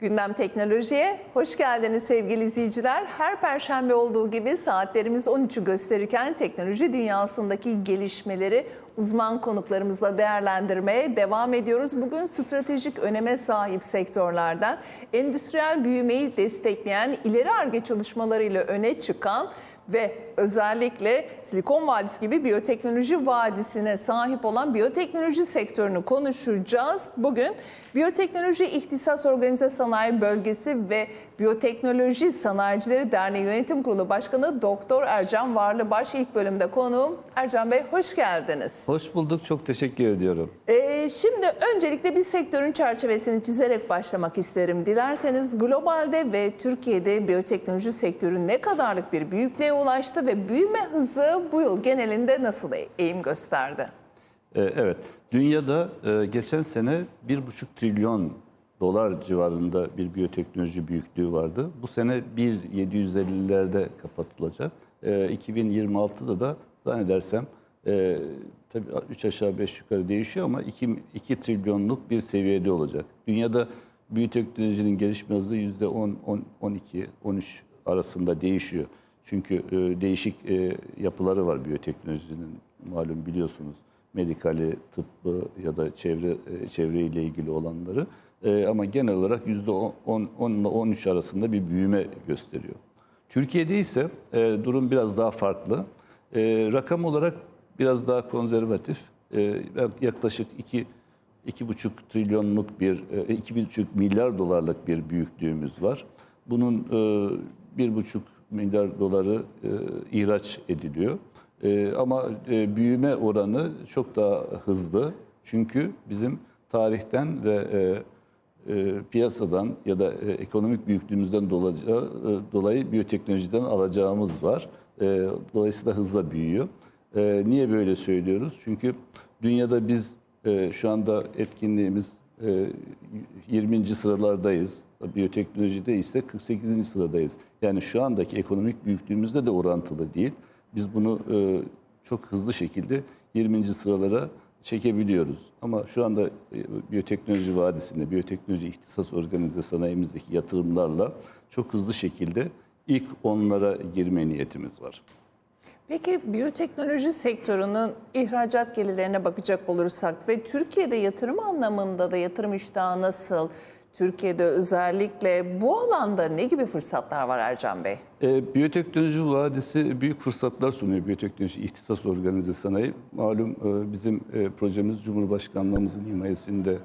Gündem Teknoloji'ye hoş geldiniz sevgili izleyiciler. Her perşembe olduğu gibi saatlerimiz 13'ü gösterirken teknoloji dünyasındaki gelişmeleri uzman konuklarımızla değerlendirmeye devam ediyoruz. Bugün stratejik öneme sahip sektörlerden endüstriyel büyümeyi destekleyen ileri arge çalışmalarıyla öne çıkan ve özellikle Silikon Vadisi gibi biyoteknoloji vadisine sahip olan biyoteknoloji sektörünü konuşacağız. Bugün Biyoteknoloji İhtisas Organize Sanayi Bölgesi ve Biyoteknoloji Sanayicileri Derneği Yönetim Kurulu Başkanı Doktor Ercan Varlıbaş ilk bölümde konuğum. Ercan Bey hoş geldiniz. Hoş bulduk. Çok teşekkür ediyorum. Ee, şimdi öncelikle bir sektörün çerçevesini çizerek başlamak isterim. Dilerseniz globalde ve Türkiye'de biyoteknoloji sektörü ne kadarlık bir büyüklüğe ulaştı ve büyüme hızı bu yıl genelinde nasıl eğim gösterdi? Ee, evet, dünyada e, geçen sene 1,5 trilyon dolar civarında bir biyoteknoloji büyüklüğü vardı. Bu sene 1.750'lerde kapatılacak. E, 2026'da da zannedersem e, tabii 3 aşağı 5 yukarı değişiyor ama 2, 2 trilyonluk bir seviyede olacak. Dünyada biyoteknolojinin gelişme hızı %10, 10, 12, 13 arasında değişiyor. Çünkü e, değişik e, yapıları var biyoteknolojinin malum biliyorsunuz. Medikali, tıbbı ya da çevre e, çevreyle ilgili olanları. E, ama genel olarak %10 10 ile 13 arasında bir büyüme gösteriyor. Türkiye'de ise e, durum biraz daha farklı. E, rakam olarak biraz daha konservatif. E, yaklaşık 2 2,5 trilyonluk bir, e, 2,5 milyar dolarlık bir büyüklüğümüz var. Bunun e, 1,5 milyar doları e, ihraç ediliyor. E, ama e, büyüme oranı çok daha hızlı. Çünkü bizim tarihten ve e, piyasadan ya da e, ekonomik büyüklüğümüzden dolayı, e, dolayı biyoteknolojiden alacağımız var. E, dolayısıyla hızla büyüyor. E, niye böyle söylüyoruz? Çünkü dünyada biz e, şu anda etkinliğimiz e, 20. sıralardayız. Biyoteknolojide ise 48. sıradayız. Yani şu andaki ekonomik büyüklüğümüzde de orantılı değil. Biz bunu e, çok hızlı şekilde 20. sıralara çekebiliyoruz. Ama şu anda e, biyoteknoloji vadisinde, biyoteknoloji ihtisas organize sanayimizdeki yatırımlarla çok hızlı şekilde ilk onlara girme niyetimiz var. Peki biyoteknoloji sektörünün ihracat gelirlerine bakacak olursak ve Türkiye'de yatırım anlamında da yatırım iştahı nasıl? Türkiye'de özellikle bu alanda ne gibi fırsatlar var Ercan Bey? E, biyoteknoloji vadisi büyük fırsatlar sunuyor biyoteknoloji ihtisas organize sanayi. Malum e, bizim e, projemiz Cumhurbaşkanlığımızın himayesinde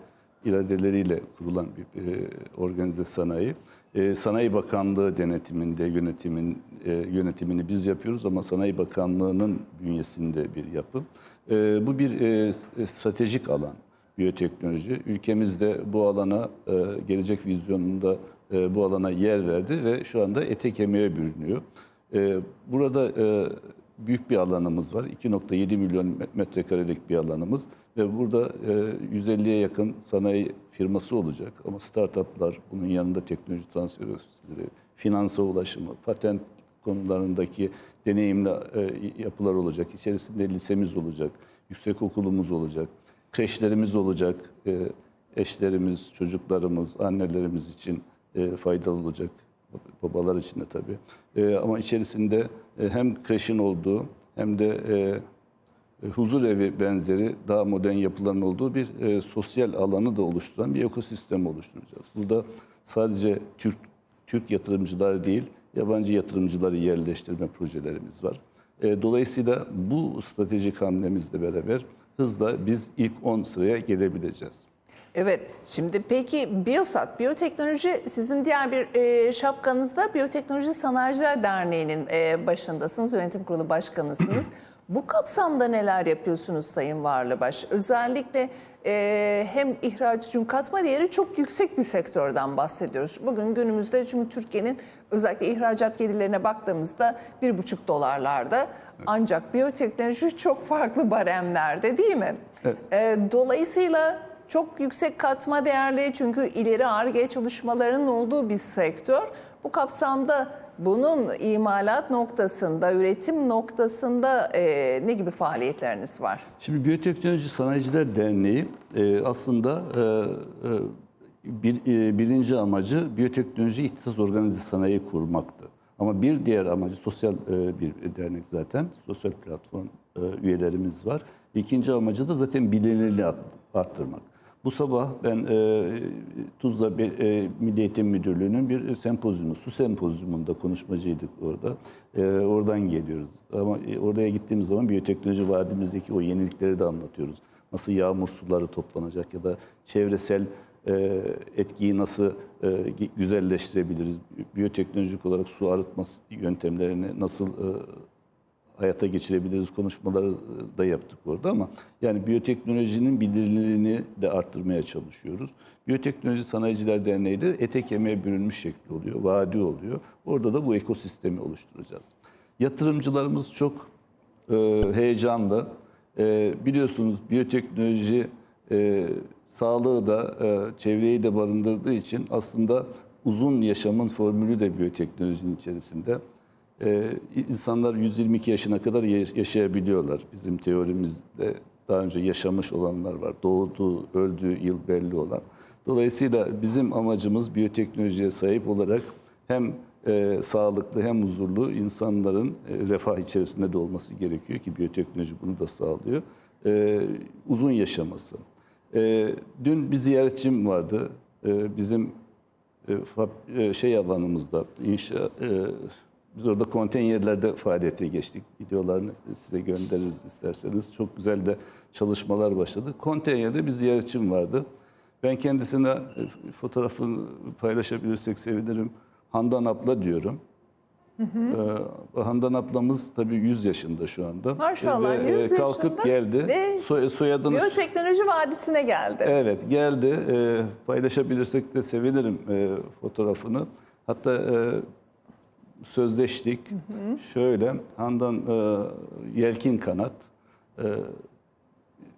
iradeleriyle kurulan bir e, organize sanayi. E, Sanayi Bakanlığı denetiminde yönetimin e, yönetimini biz yapıyoruz ama Sanayi Bakanlığı'nın bünyesinde bir yapı. E, bu bir e, stratejik alan biyoteknoloji. Ülkemizde bu alana e, gelecek vizyonunda e, bu alana yer verdi ve şu anda ete kemiğe bürünüyor. E, burada büyük bir alanımız var. 2.7 milyon metrekarelik bir alanımız ve burada e, 150'ye yakın sanayi firması olacak. Ama startuplar, bunun yanında teknoloji transferi finansa ulaşımı, patent konularındaki deneyimli yapılar olacak. İçerisinde lisemiz olacak, yüksek okulumuz olacak, kreşlerimiz olacak. E, eşlerimiz, çocuklarımız, annelerimiz için e, faydalı olacak. Babalar için de tabii. E, ama içerisinde hem kreşin olduğu hem de huzur evi benzeri daha modern yapıların olduğu bir sosyal alanı da oluşturan bir ekosistem oluşturacağız. Burada sadece Türk Türk yatırımcılar değil, yabancı yatırımcıları yerleştirme projelerimiz var. Dolayısıyla bu stratejik hamlemizle beraber hızla biz ilk 10 sıraya gelebileceğiz. Evet, şimdi peki Biyosat, biyoteknoloji sizin diğer bir e, şapkanızda Biyoteknoloji Sanayiciler Derneği'nin e, başındasınız, yönetim kurulu başkanısınız. Bu kapsamda neler yapıyorsunuz Sayın Varlıbaş? Özellikle e, hem ihraç çünkü katma değeri çok yüksek bir sektörden bahsediyoruz. Bugün günümüzde çünkü Türkiye'nin özellikle ihracat gelirlerine baktığımızda bir buçuk dolarlarda. Ancak biyoteknoloji çok farklı baremlerde değil mi? Evet. E, dolayısıyla çok yüksek katma değerli çünkü ileri ARGE çalışmalarının olduğu bir sektör. Bu kapsamda bunun imalat noktasında, üretim noktasında e, ne gibi faaliyetleriniz var? Şimdi Biyoteknoloji Sanayiciler Derneği e, aslında e, e, bir, e, birinci amacı biyoteknoloji ihtisas organize sanayi kurmaktı. Ama bir diğer amacı sosyal e, bir dernek zaten. Sosyal platform e, üyelerimiz var. İkinci amacı da zaten bilinirliği art- arttırmak. Bu sabah ben e, Tuzla Be- e, Milli Eğitim Müdürlüğü'nün bir sempozyumu, su sempozyumunda konuşmacıydık orada. E, oradan geliyoruz. Ama e, oraya gittiğimiz zaman biyoteknoloji vadimizdeki o yenilikleri de anlatıyoruz. Nasıl yağmur suları toplanacak ya da çevresel e, etkiyi nasıl e, güzelleştirebiliriz? Biyoteknolojik olarak su arıtma yöntemlerini nasıl e, hayata geçirebiliriz konuşmaları da yaptık orada ama yani biyoteknolojinin bilinirliğini de arttırmaya çalışıyoruz. Biyoteknoloji Sanayiciler Derneği de ete kemiğe bürünmüş şekli oluyor, vadi oluyor. Orada da bu ekosistemi oluşturacağız. Yatırımcılarımız çok e, heyecanlı. E, biliyorsunuz biyoteknoloji e, sağlığı da e, çevreyi de barındırdığı için aslında uzun yaşamın formülü de biyoteknolojinin içerisinde. Ee, insanlar 122 yaşına kadar ya- yaşayabiliyorlar. Bizim teorimizde daha önce yaşamış olanlar var. Doğduğu, öldüğü yıl belli olan. Dolayısıyla bizim amacımız biyoteknolojiye sahip olarak hem e, sağlıklı hem huzurlu insanların e, refah içerisinde de olması gerekiyor ki biyoteknoloji bunu da sağlıyor. E, uzun yaşaması. E, dün bir ziyaretçim vardı. E, bizim e, e, şey alanımızda inşa e, biz orada konteynerlerde faaliyete geçtik. Videolarını size göndeririz isterseniz. Çok güzel de çalışmalar başladı. Konteynerde bir ziyaretçim vardı. Ben kendisine e, fotoğrafını paylaşabilirsek sevinirim. Handan abla diyorum. Ee, Handan ablamız tabii 100 yaşında şu anda. Maşallah, Ve, 100 e, Kalkıp yaşında geldi. ve Soy- soyadını Biyoteknoloji Vadisi'ne geldi. Evet geldi. Ee, paylaşabilirsek de sevinirim e, fotoğrafını. Hatta e, sözleştik. Şöyle Handan e, Yelkin Kanat e,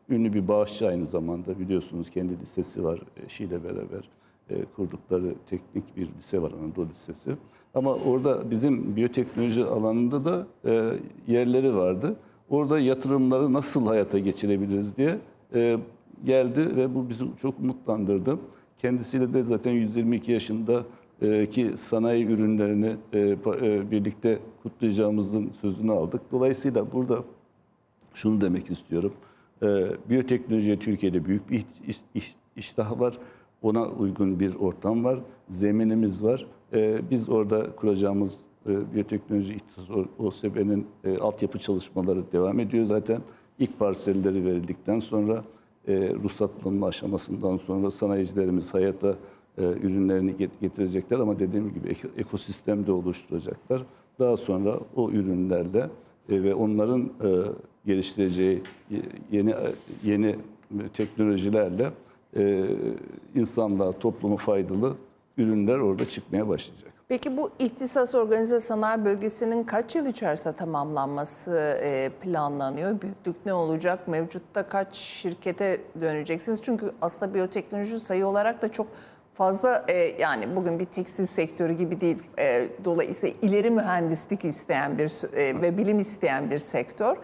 ünlü bir bağışçı aynı zamanda biliyorsunuz kendi lisesi var eşiyle beraber e, kurdukları teknik bir lise var Anadolu Lisesi. Ama orada bizim biyoteknoloji alanında da e, yerleri vardı. Orada yatırımları nasıl hayata geçirebiliriz diye e, geldi ve bu bizi çok umutlandırdı. Kendisiyle de zaten 122 yaşında e, ki sanayi ürünlerini e, e, birlikte kutlayacağımızın sözünü aldık. Dolayısıyla burada şunu demek istiyorum. Ee, biyoteknolojiye Türkiye'de büyük bir iş- iş- iştah var. Ona uygun bir ortam var. Zeminimiz var. Ee, biz orada kuracağımız e, biyoteknoloji ihtisas OSB'nin e, altyapı çalışmaları devam ediyor zaten. İlk parselleri verildikten sonra e, ruhsatlanma aşamasından sonra sanayicilerimiz hayata e, ürünlerini get- getirecekler ama dediğim gibi ek- ekosistemde oluşturacaklar. Daha sonra o ürünlerle e, ve onların e, geliştireceği ye- yeni yeni teknolojilerle e, insanlığa, topluma faydalı ürünler orada çıkmaya başlayacak. Peki bu ihtisas organize sanayi bölgesinin kaç yıl içerisinde tamamlanması e, planlanıyor? Büyüklük ne olacak? Mevcutta kaç şirkete döneceksiniz? Çünkü aslında biyoteknoloji sayı olarak da çok fazla e, yani bugün bir tekstil sektörü gibi değil. E, dolayısıyla ileri mühendislik isteyen bir e, ve bilim isteyen bir sektör.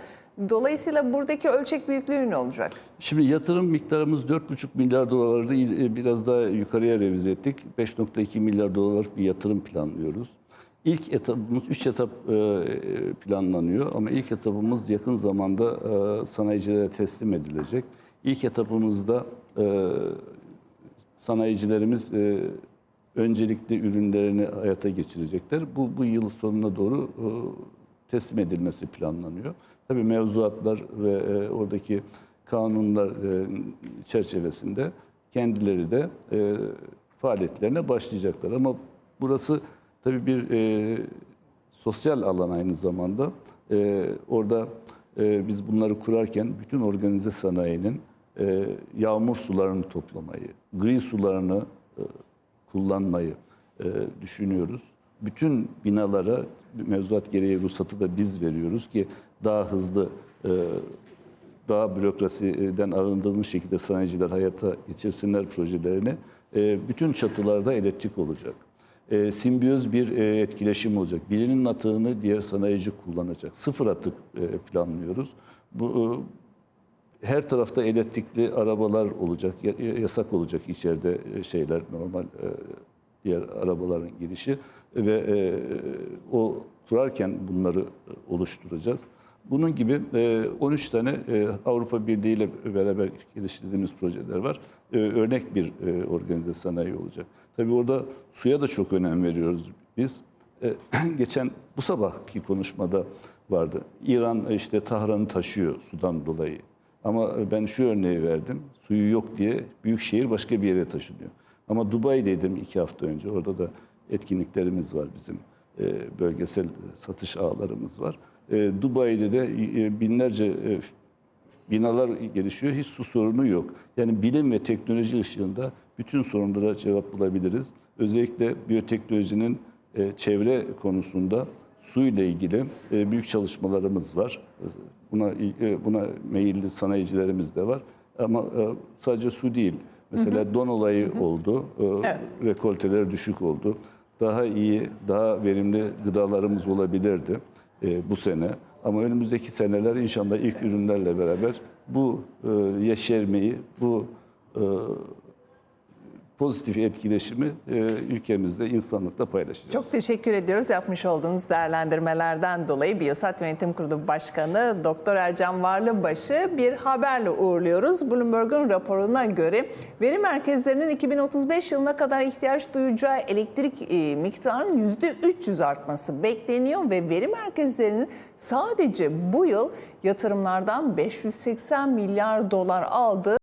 Dolayısıyla buradaki ölçek büyüklüğü ne olacak? Şimdi yatırım miktarımız 4,5 milyar dolardı. İl- Biraz daha yukarıya revize ettik. 5,2 milyar dolarlık bir yatırım planlıyoruz. İlk etapımız 3 etap e, planlanıyor ama ilk etapımız yakın zamanda e, sanayicilere teslim edilecek. İlk etapımızda e, sanayicilerimiz e, öncelikli ürünlerini hayata geçirecekler. Bu, bu yıl sonuna doğru e, teslim edilmesi planlanıyor. Tabii mevzuatlar ve e, oradaki kanunlar e, çerçevesinde kendileri de e, faaliyetlerine başlayacaklar. Ama burası tabii bir e, sosyal alan aynı zamanda. E, orada e, biz bunları kurarken bütün organize sanayinin e, yağmur sularını toplamayı, gri sularını e, kullanmayı e, düşünüyoruz. Bütün binalara mevzuat gereği ruhsatı da biz veriyoruz ki daha hızlı, e, daha bürokrasiden arındırılmış şekilde sanayiciler hayata geçirsinler projelerini. E, bütün çatılarda elektrik olacak. E, simbiyoz bir e, etkileşim olacak. Birinin atığını diğer sanayici kullanacak. Sıfır atık e, planlıyoruz. Bu e, her tarafta elektrikli arabalar olacak, ya- yasak olacak içeride e, şeyler normal e, diğer arabaların girişi ve e, o kurarken bunları oluşturacağız. Bunun gibi e, 13 tane Avrupa Birliği ile beraber geliştirdiğimiz projeler var. Örnek bir organize sanayi olacak. Tabii orada suya da çok önem veriyoruz biz. Geçen bu sabahki konuşmada vardı. İran işte Tahran'ı taşıyor sudan dolayı. Ama ben şu örneği verdim. Suyu yok diye büyük şehir başka bir yere taşınıyor. Ama Dubai'deydim iki hafta önce. Orada da etkinliklerimiz var bizim. E, Bölgesel satış ağlarımız var. E, Dubai'de de e, binlerce e, binalar gelişiyor. Hiç su sorunu yok. Yani bilim ve teknoloji ışığında bütün sorunlara cevap bulabiliriz. Özellikle biyoteknolojinin e, çevre konusunda su ile ilgili e, büyük çalışmalarımız var. Buna e, buna meyilli sanayicilerimiz de var. Ama e, sadece su değil. Mesela don olayı oldu. E, Rekolteler düşük oldu. Daha iyi, daha verimli gıdalarımız olabilirdi e, bu sene. Ama önümüzdeki seneler inşallah ilk ürünlerle beraber bu e, yeşermeyi, bu e, pozitif etkileşimi e, ülkemizde, insanlıkla paylaşacağız. Çok teşekkür ediyoruz yapmış olduğunuz değerlendirmelerden dolayı Biyosat Yönetim Kurulu Başkanı Doktor Ercan Varlıbaşı bir haberle uğurluyoruz. Bloomberg'un raporuna göre veri merkezlerinin 2035 yılına kadar ihtiyaç duyacağı elektrik e, miktarının %300 artması bekleniyor ve veri merkezlerinin sadece bu yıl yatırımlardan 580 milyar dolar aldığı